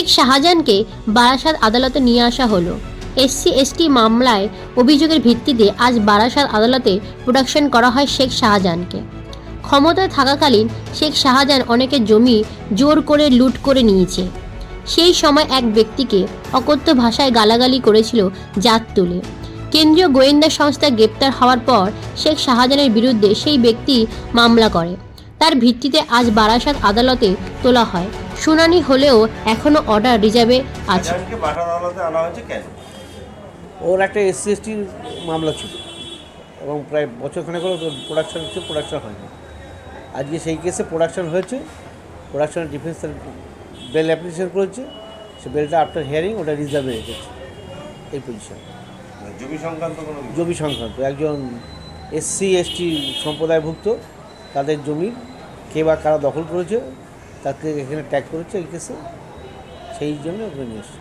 শেখ শাহজাহানকে বারাসাত আদালতে নিয়ে আসা হলো। এসসি, এসটি মামলায় অভিযোগের ভিত্তিতে আজ বারাসাত আদালতে প্রোডাকশন করা হয় শেখ শাহজাহানকে। ক্ষমতায় থাকাকালীন শেখ শাহজাহান অনেকের জমি জোর করে লুট করে নিয়েছে। সেই সময় এক ব্যক্তিকে অকথ্য ভাষায় গালাগালি করেছিল জাত তুলে। কেন্দ্রীয় গোয়েন্দা সংস্থা গ্রেপ্তার হওয়ার পর শেখ শাহজাহানের বিরুদ্ধে সেই ব্যক্তি মামলা করে। তার ভিত্তিতে আজ বারাসাত আদালতে তোলা হয়। শুনানি হলেও এখনও অর্ডার রিজার্ভে আছে। আনা হয়েছে কেন? ওর একটা এসসি মামলা ছিল এবং প্রায় বছরখানেক হলো প্রোডাকশন হচ্ছে প্রোডাকশন হয়নি। আজকে সেই কেসে প্রোডাকশন হয়েছে প্রোডাকশন ডিফেন্স বেল অ্যাপ্লিকেশন করেছে সে বেলটা আফটার হিয়ারিং ওটা রিজার্ভে রেখেছে এই পজিশন মানে জমি সংক্রান্ত জমি সংক্রান্ত একজন এসসি এসটি সম্প্রদায়ভুক্ত তাদের জমি কে বা কারা দখল করেছে তাকে এখানে ট্যাগ করেছে এই কেসে সেই জন্য ওকে নিয়ে এসছে।